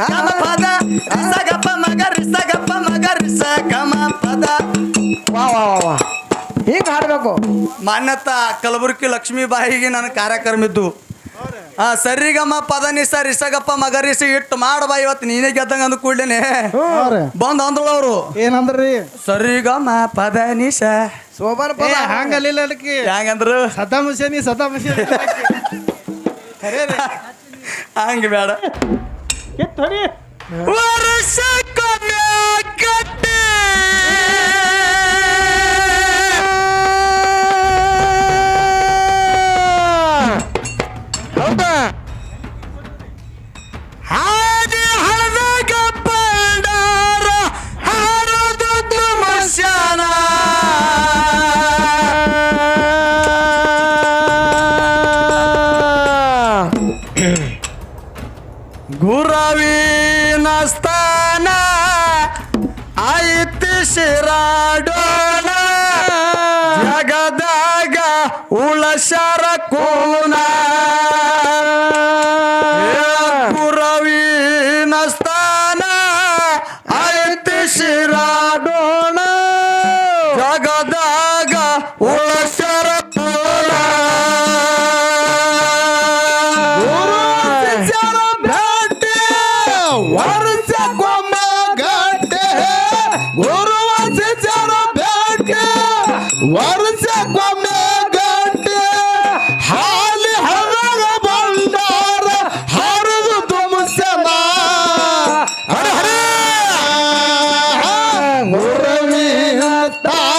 ಗಮ ಪದ ಮಗ ಪದ ವಾ ವಾ. ವಾ ಹಾಡಬೇಕು? ಮಾನ್ಯತ ಕಲಬುರ್ಗಿ ಲಕ್ಷ್ಮೀಬಾಯಿಗೆ ನನ್ನ ಕಾರ್ಯಕ್ರಮ ಇದ್ದು ಆ ಸರಿಗಮ್ಮ ಪದ ನಿಸ ರಿಸಗಪ್ಪ ಮಗರಿಸಿ ಇಟ್ಟು ಮಾಡಬಾ ಇವತ್ತು. ನೀನೇ ಗೆದ್ದಂಗ ಅಂದ ಕೂಡ್ಲೇನೆ. ಬಂದ್ ಅಂದ್ರು ಅವರು. ಏನಂದ್ರಿ? ಸರಿಗಮ್ಮ ಪದ ನಿಸ ಸೋಬಾರ ಪದ ಹಂಗಲಿಲ್ಲ ಅದಕ್ಕೆ. ಹೆಂಗಂದ್ರು? ಸದಾ ಮುಸೇನಿ ಸದಾ ಹಂಗ ಬೇಡ. やったれ。うわらしゃこみゃか大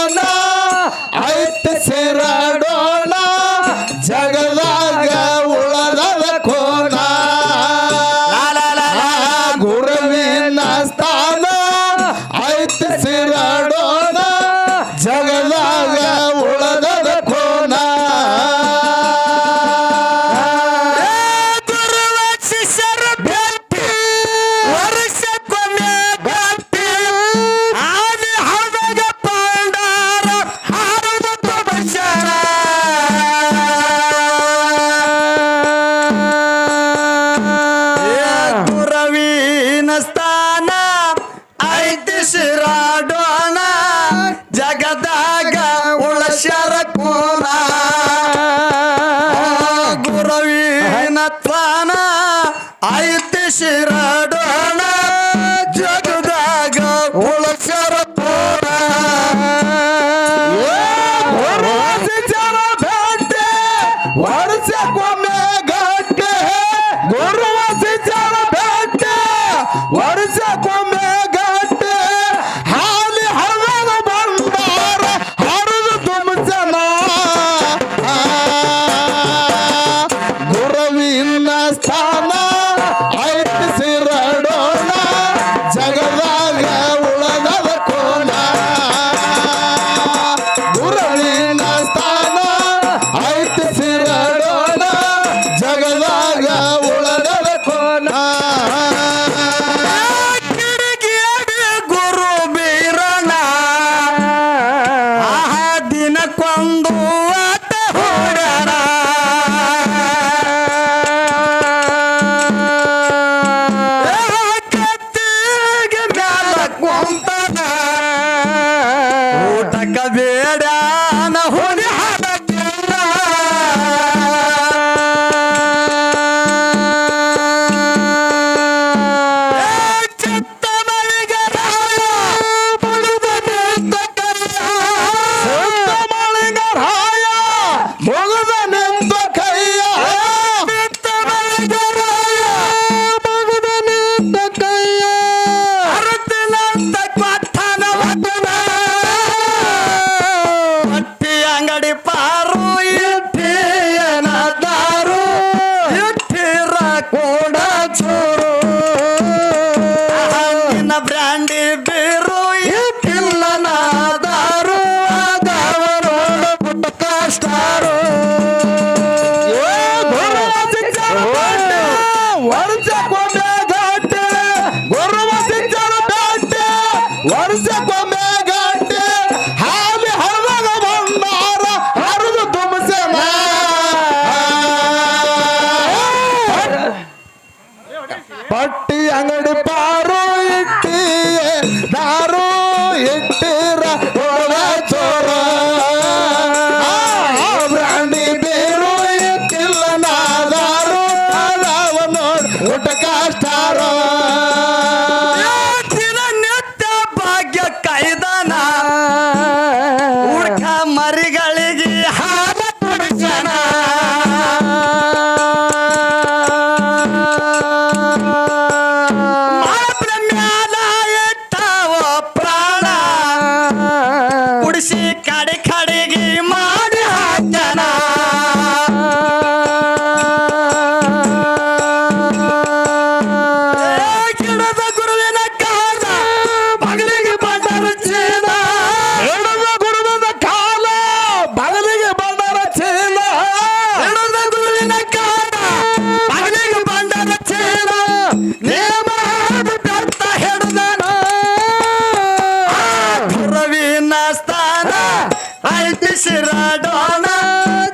ಐತಿ ಶಿರಾಡೋಣ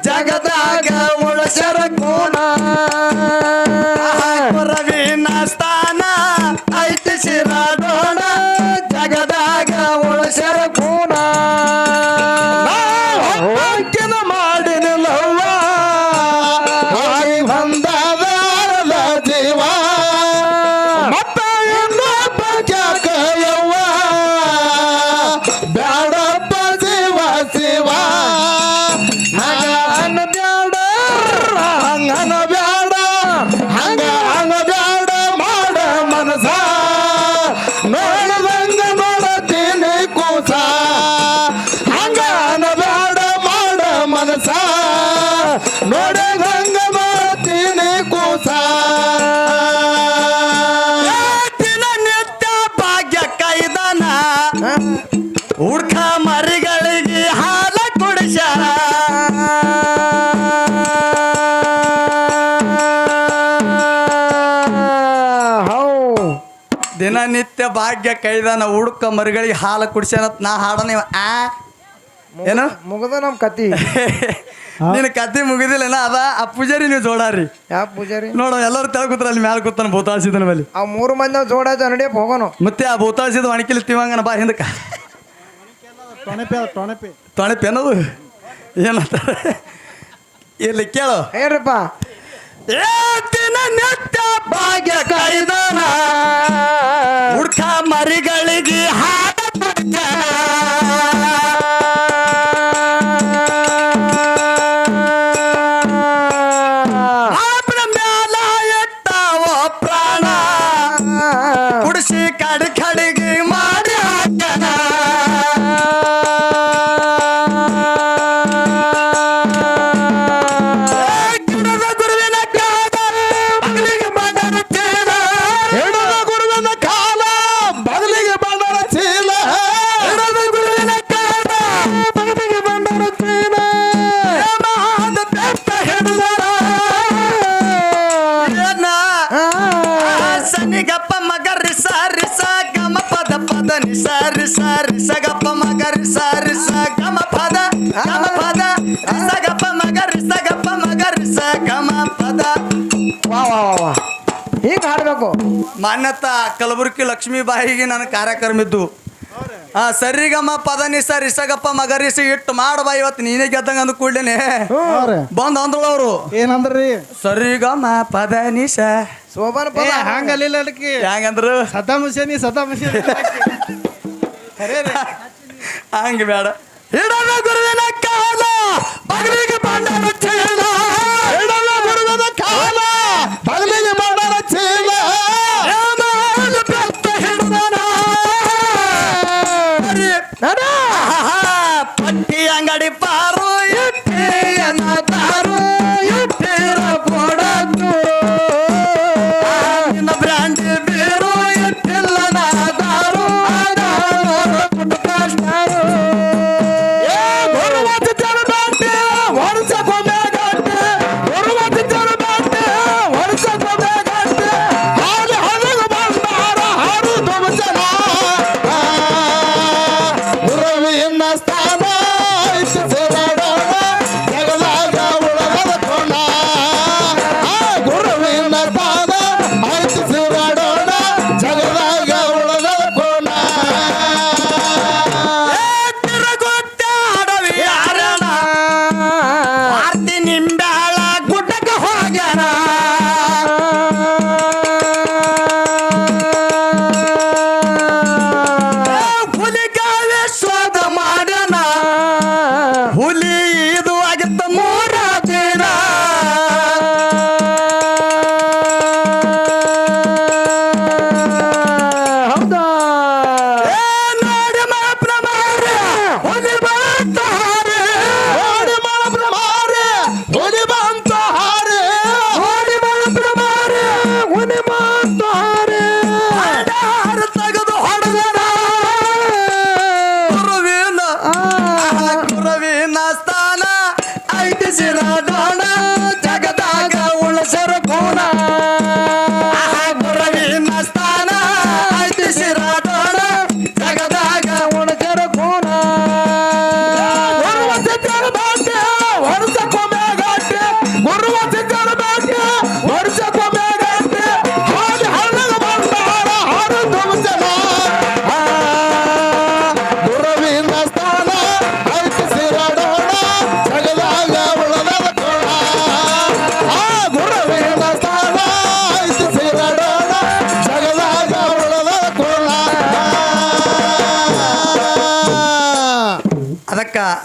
ಜಗದಾಗ ಉಳಸರ ಕೋಣ. ದಿನನಿತ್ಯ ಭಾಗ್ಯ ನಾ ಹುಡುಕ ಮರಿಗಳಿಗೆ ಹಾಲು ಕುಡಿಸ್ಯಾನತ್ ನಾ ಹಾಡ ನೀವು ಆ? ಏನು? ಮುಗದ ನಮ್ಮ ಕತಿ. ನಿನ್ನ ಕತಿ ಮುಗಿದಿಲ್ಲ ಅದ. ಆ ಪೂಜಾರಿ ನೀವು ಜೋಡಾರಿ. ಯಾ ಪೂಜಾರಿ? ನೋಡು ಎಲ್ಲರೂ ತೆಳ ಕೂತ್ರ ಅಲ್ಲಿ ಮ್ಯಾಲ ಕೂತಾನ ಭೂತಾಸಿದ ಮೇಲೆ ಆ ಮೂರು ಮಂದಿ ನಾವು ಜೋಡ ನಡಿಯಪ್ಪ ಹೋಗೋನು. ಮತ್ತೆ ಆ ಭೂತಾಸಿದ ಒಣಕಿಲಿ ತಿವಂಗನ ಬಾ ಹಿಂದಕ್ಕ ತೊಣಪೆ ತೊಣಪೆ. ಏನಂತ ಇಲ್ಲಿ ಕೇಳು. ಹೇಳ್ರಪ್ಪ ದಿನ ನಿತ್ಯ ಭಾಗ್ಯ ಕೈದನ ಹುಡ್ಕ ಮರಿಗಳಿಗೆ ಹಾಡ ಗಪ್ಪ ಮಗ ಸ ಗಮ ಪದ ಗಮ ಪದ. ರಿಸ ಗಪ್ಪ ಮಗ ರಿಸ ಗಪ್ಪ ಮಗ ರಿಸ ಗಮ ಪದ. ವಾ ವಾ ವಾ ವಾ. ಹಿಂಗ್ ಹಾಡಬೇಕು? ಮಾನ್ಯತ ಕಲಬುರಗಿ ಲಕ್ಷ್ಮೀಬಾಯಿಗೆ ನನ್ನ ಕಾರ್ಯಕ್ರಮ ಇದ್ದು ಆ ಸರಿಗಮ್ಮ ಪದ ನಿಸ ರಿಸಗಪ್ಪ ಮಗರಿಸಿ ಇಟ್ಟು ಮಾಡಬಾ ಇವತ್ತು. ನೀನೇ ಗೆದ್ದಂಗ ಅಂದ ಕೂಡ್ಲೇನೆ. ಬಂದ ಅಂದ್ರು ಅವರು. ಏನಂದ್ರಿ? ಸರಿಗಮ ಪದ ನಿಸ ಸೋಬಾರ ಪದ. ಹಂಗಲ್ಲಿಲ್ಲ ಅದಕ್ಕೆ. ಹೆಂಗಂದ್ರು? ಸದ್ದಾಮ್ ಹುಸೇನಿ ಹಂಗ ಬೇಡ. ಹಿಡದ ಗುರುವಿನ ಕಾಲ. ಬಗಲಿಗೆ ಬಂಡನ ಚೇಲ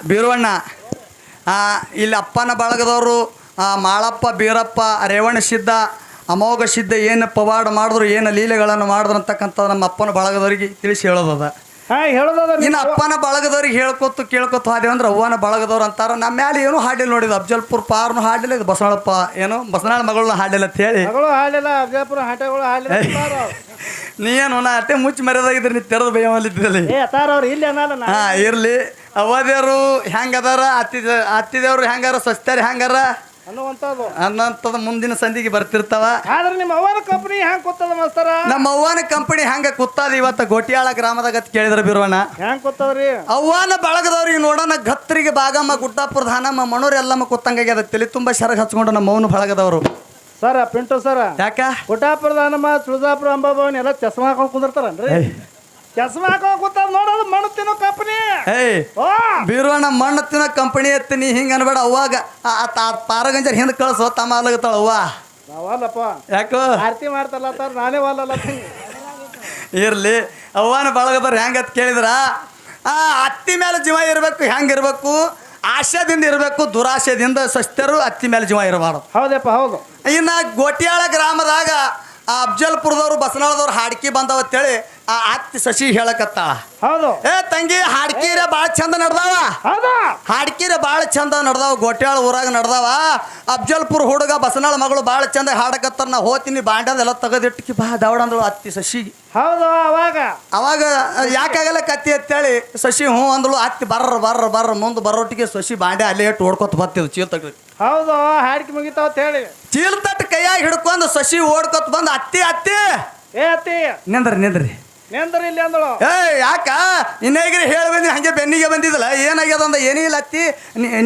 ಬೀರವಣ್ಣ. ಆ, ಇಲ್ಲಿ ಅಪ್ಪನ ಬಳಗದವರು ಆ, ಮಾಳಪ್ಪ ಬೀರಪ್ಪ ರೇವಣ ಸಿದ್ಧ ಅಮೋಘ ಸಿದ್ಧ ಏನು ಪವಾಡ ಮಾಡಿದ್ರು ಏನು ಲೀಲೆಗಳನ್ನು ಮಾಡಿದ್ರು ಅಂತಕ್ಕಂಥ ನಮ್ಮ ಅಪ್ಪನ ಬಳಗದವರಿಗೆ ತಿಳಿಸಿ ಹೇಳೋದದ. ಇನ್ನು ಅಪ್ಪನ ಬಳಗದವ್ರಿಗೆ ಹೇಳ್ಕೊತು ಕೇಳ್ಕೊತು ಹಾದಿ ಅಂದ್ರೆ ಅವ್ವನ ಬಳಗದವ್ರು ಅಂತಾರ. ನಮ್ಮ ಮೇಲೆ ಏನು ಹಾಡಿಲ್ಲ ನೋಡಿದ ಅಫಜಲ್ಪುರ್ ಪಾರ್ನು ಹಾಡಿಲ್ಲ ಇದು ಬಸವಳಪ್ಪ ಏನು ಬಸವನಾಳ ಮಗಳನ್ನ ಹಾಡಿಲ್ಲ ಅಂತ ಹೇಳಿ. ನೀ ಏನು ನಾ ಅತ್ತೆ ಮುಚ್ಚಿ ಮರ್ಯಾದಾಗಿದ್ರೆ ನೀ ತೆರೆದು ಅನ್ನಲ್ಲ ಹಾ ಇರ್ಲಿ. ಅವದೇವ್ರು ಹೆಂಗದಾರ? ಅತ್ತಿ ಅತ್ತಿದೇವ್ರು ಹೆಂಗಾರ? ಸ್ವಚ್ಛರು ಹೆಂಗಾರ? ಅನ್ನುವಂಥದ್ದು. ಅನ್ನಂಥದ್ದು ಮುಂದಿನ ಸಂಧಿಗೆ ಬರ್ತಿರ್ತಾವ. ಆದ್ರೆ ನಿಮ್ಮ ಅವ್ವನ ಕಂಪನಿ ಹೆಂಗ್ ಕೂತದ ಮಾಸ್ತರ? ನಮ್ಮ ಅವ್ವನ ಕಂಪನಿ ಹೆಂಗ ಕುತ್ತಾದ ಇವತ್ತು ಗೋಟಿಯಾಳ ಗ್ರಾಮದಾಗ ಅತ್ ಕೇಳಿದ್ರ ಬಿರುವಣ ಹೆಂಗ್ ಕೂತದ್ರಿ? ಅವ್ವನ ಬಳಗದವ್ರಿಗೆ ನೋಡೋಣ ಘತ್ತರಿಗೆ ಬಾಗಮ್ಮ ಗುಡ್ಡಾಪುರ ಧಾನಮ್ಮ ಮಣೂರ್ ಎಲ್ಲಮ್ಮ ಕೂತಂಗಾಗ್ಯದ ತಲೆ ತುಂಬಾ ಶರಗ್ ಹಚ್ಕೊಂಡು ನಮ್ಮ ಮೌನ ಬಳಗದವರು. ಸರ ಪಿಂಟು ಸರ. ಯಾಕ? ಗುಡ್ಡಾಪುರ ಧಾನಮ್ಮ ತುಳಜಾಪುರ ಅಂಬಾಭವನ್ ಎಲ್ಲ ಚಸ್ಮಾ ಹಾಕೊಂಡ್ ಕುಂದಿರ್ತಾರನ್ರಿ? ಹಾಕೊಂಡ್ ಕೂತದ್ ನೋಡೋದು ಮಣ್ಣು ತಿನ್ನೋ ಕಂಪನಿ. ಏಯ್ ಓ! ಬೀರುವಣ್ಣ ಮಣ್ಣು ತಿನ್ನೋ ಕಂಪನಿ ಎತ್ತಿ ನೀ ಹಿಂಗೆ ಅನ್ಬೇಡ ಅವಾಗ ಆ- ಪಾರಗಂಜರ್ ಹಿಂದೆ ಕಳಿಸೋ ತಮ್ಮ ಅಲ್ಲಗತ್ತಾಳ ಅವ್ವ. ನಾವಲ್ಲಪ್ಪ ಯಾಕೋ? ಆರತಿ ಮಾಡ್ತಲ್ಲ ತಾರ ನಾನೇ ವಲ್ಲಲ್ಲ ಇರ್ಲಿ ಅವ್ವನ ಬಳಗದವ್ರು ಹೆಂಗತ್ ಕೇಳಿದ್ರ? ಆ ಅತ್ತಿ ಮೇಲೆ ಜೀವ ಇರಬೇಕು ಹೆಂಗೆ ಇರಬೇಕು? ಆಶಯದಿಂದ ಇರಬೇಕು ದುರಾಶಯದಿಂದ ಸಸ್ತರು ಅತ್ತಿ ಮೇಲೆ ಜೀವ ಇರಬಾರ್ದು. ಹೌದಪ್ಪ ಹೌದು ಇನ್ನು ಗೋಟ್ಯಾಳ ಗ್ರಾಮದಾಗ ಆ ಅಫ್ಜಲ್ಪುರದವ್ರು ಬಸನಾಳದವ್ರು ಹಾಡ್ಕಿ ಬಂದವ ಅಂತೇಳಿ ಆ ಅತ್ತಿ ಶಶಿ ಹೇಳಕತ್ತಾಳ ಹೌದು. ಏ ತಂಗಿ ಹಾಡ್ಕೀರ ಬಾಳ ಚಂದ ನಡ್ದಾವ. ಹೌದಾ. ಹಾಡ್ಕಿರ ಬಾಳ ಚಂದ ನಡ್ದಾವ ಗೋಟ್ಯಾಳ ಊರಾಗ ನಡ್ದಾವ. ಅಫ್ಜಲ್ಪುರ ಹುಡುಗ ಬಸನಾಳ ಮಗಳು ಬಾಳ ಚಂದ ಹಾಡಕತ್ತಾರ ನಾ ಹೋತೀನಿ ಬಾಂಡದೆಲ್ಲ ತೆಗೆದಿಟ್ಟಕಿ ಬಾ ದವಡ ಅಂದಳು ಅತ್ತಿ ಶಶಿ ಹೌದು ಅವಾಗ. ಅವಾಗ ಯಾಕಾಗಲ್ಲ ಕತ್ತಿ ಅಂತೇಳಿ ಸಸಿ ಹ್ಞೂ ಅಂದಳು ಅತ್ತಿ ಬರ್ರ ಬರ್ರ ಬರ್ರ ಮುಂದೆ ಬರೋಟಿಗೆ ಸಸಿ ಬಾಂಡೆ ಅಲ್ಲೇ ಇಟ್ಟು ಓಡ್ಕೊತ ಬರ್ತಿದ್ವು ಚೀಲ ತಗ ಹೌದು ಹಾಡ್ಕಿ ಮುಗಿತಾವ ಅಂತ ಹೇಳಿ. ಚೀಲ ತಟ್ಟು ಕೈಯಾಗಿ ಹಿಡ್ಕೊಂಡು ಸಸಿ ಓಡ್ಕೊತ ಬಂದು ಅತ್ತಿ ಅತ್ತಿ! ಏ ಅತ್ತಿ. ನಿಂದ್ರಿ ನಿಂದ್ರಿ. ನೆಂದ್ರ ಇಲ್ಲಿ ಅಂದಳು. ಏ ಯಾಕ? ಇನ್ನೇಗ್ರಿ ಹೇಳಿ ಬಂದಿ ಹಂಗೆ ಬೆನ್ನಿಗೆ ಬಂದಿದ್ದಲ್ಲ? ಏನಾಗ್ಯದ ಅಂದ? ಏನಿಲ್ಲ ಅತ್ತಿ.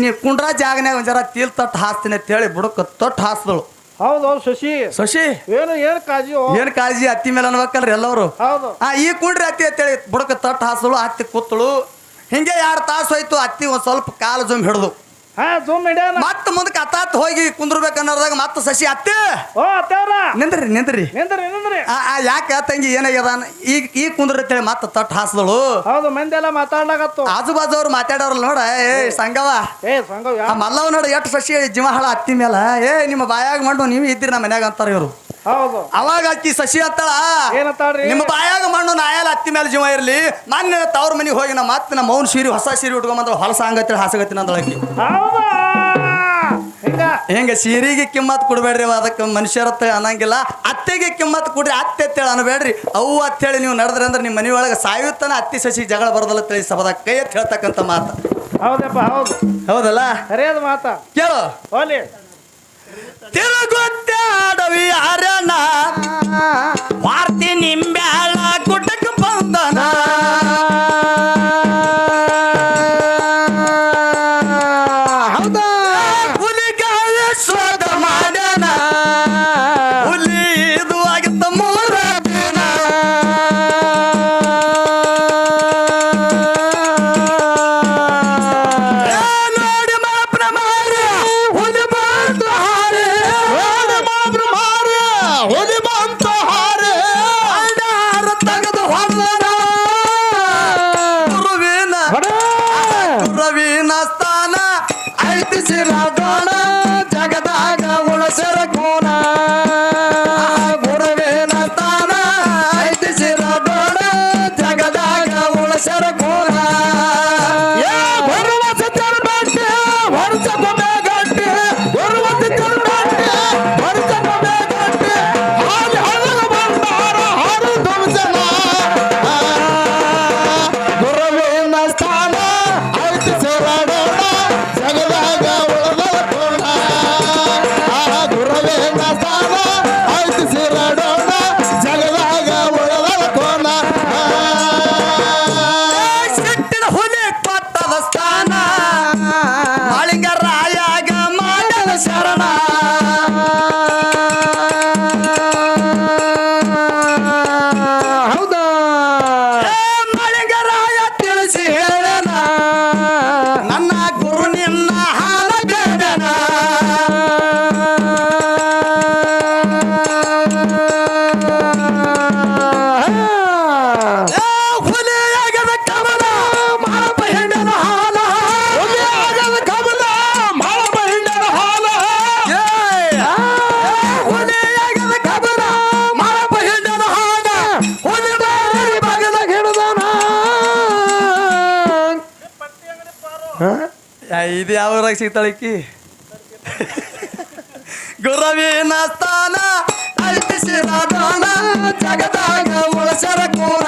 ನೀ ಕುಂಡ್ರ ಜಾಗನ್ಯಾಗ ಒಂದ್ ಜರ ತೀಲ್ ತಟ್ಟು ಹಾಸ್ತೀನಿ ಅಂತೇಳಿ ಬುಡಕ ತೊಟ್ಟು ಹಾಸ್ದಳು. ಹೌದು ಹೌದು ಶಶಿ. ಶಶಿ? ಏನು ಏನು ಕಾಜಿಯೋ ಏನು ಕಾಳಜಿ? ಅತ್ತಿ ಮೇಲೆ ಅನ್ಬೇಕಲ್ರಿ ಎಲ್ಲವರು ಹೌದು. ಆ ಈ ಕುಂಡ್ರಿ ಅತ್ತಿ ಅಂತೇಳಿ ಬುಡಕ ತಟ್ಟು ಹಾಸ್ದಳು ಅತ್ತಿ ಕೂತಳು. ಹಿಂಗೆ ಎರಡು ತಾಸು ಹೋಯ್ತು ಅತ್ತಿ ಒಂದ್ ಸ್ವಲ್ಪ ಕಾಲು ಜುಮ್ ಹಿಡ್ದು. ಹಾ ಜೂಮ್ ಹಿಡಿಯೋಣ ಮತ್ತೆ ಮುಂದಕ್ಕೆ ಅತ್ತಾತ್ ಹೋಗಿ ಕುಂದ್ರಬೇಕನ್ನೋದಾಗ ಮತ್ತೆ ಸಸಿ ಅತ್ತೆ. ಓ ಅತ್ತೇವ್ರ ನಿಂದ್ರಿ ನಿಂದ್ರಿ. ನಿಂದ್ರಿ ನಿಂದ್ರಿ. ಯಾಕ ತಂಗಿ ಏನಾಗ್ಯದ ಈಗ ಈ ಕುಂದ್ರಿ ಅಂತೇಳಿ ಮತ್ತೆ ತಟ್ಟು ಹಾಸ್ದಳು. ಹೌದು ಮಂದಿ ಎಲ್ಲ ಮಾತಾಡ್ಲಾಗತ್ತು ಆಜು ಬಾಜು ಅವ್ರು ಮಾತಾಡೋರಲ್ಲ ನೋಡ ಏ ಸಂಗವ ಏ ಆ ಮಲ್ಲವ ನೋಡ ಎಷ್ಟು ಸಸಿ ಜೀವ ಹಾಳ ಹತ್ತಿ ಮೇಲೆ ಏ ನಿಮ್ಮ ಬಾಯಾಗ ಮಾಡು ನೀವು ಇದ್ದೀರಿ ನಮ್ಮ ಮನ್ಯಾಗ ಅಂತಾರ ಇವರು. ಹೌದು. ಅವಾಗ ಅಕ್ಕಿ ಸಸಿ ಅತ್ತಳ ಏನತ್ತಾಳ್ರಿ ನಿಮ್ಮ ಬಾಯಾಗ ಮಣ್ಣು ನಾಯಲ್ಲ ಅತ್ತಿ ಮೇಲೆ ಜೀವ ಇರಲಿ. ಮೊನ್ನೆ ತವ್ರ ಮನೆಗೆ ಹೋಗಿ ನಮ್ಮ ಮತ್ತೆ ನಮ್ಮ ಮೌನ್ ಸೀರೆ ಹೊಸ ಸೀರೆ ಉಟ್ಕೊಂಬಂದ್ರೆ ಹೊಲಸ ಹಾಸಗತ್ತಿನ ಹಾಸಗತ್ತೀನಿ ಅಂದಳ ಅಕ್ಕಿ. ಹೌದಾ? ಹಿಂಗ? ಸೀರೆಗೆ ಕಿಮ್ಮತ್ ಕೊಡ್ಬೇಡ್ರಿ ಅದಕ್ಕೆ ಮನುಷ್ಯರ ಅನ್ನಂಗಿಲ್ಲ. ಅತ್ತೆಗೆ ಕಿಮ್ಮತ್ ಕೊಡ್ರಿ ಅತ್ತೆ ಅತ್ತೇಳಿ ಅನ್ಬೇಡ್ರಿ. ಅವು ಅತ್ತೇಳಿ ನೀವು ನಡೆದ್ರೆ ಅಂದ್ರೆ ನಿಮ್ಮ ಮನೆಯೊಳಗೆ ಸಾಯುತ್ತಾನ ಅತ್ತಿ ಸಸಿ ಜಗಳ ಬರೋದಲ್ಲ ತಿಳಿ ಸಬದ ಕೈ ಎತ್ತಿ ಹೇಳ್ತಕ್ಕಂಥ ಮಾತು. ಹೌದಪ್ಪ ಹೌದು. ಹೌದಲ್ಲ? ಸರಿಯಾದ ಮಾತಾ. ಕೇಳು. ಹೋಲಿ. ತಿರುಗುತ್ತಾಡವಿ ಅರಣ ಇದು ಯಾವ ಊರಾಗ ಸಿಗ್ತಾಳಿಕ್ಕಿ ಗುರವಿನ ಸ್ಥಾನ ಅಲ್ಪಿಸಿದ ದಾನ ಜಗದಾಗ ಮೊಳಸರ ಕೋಣ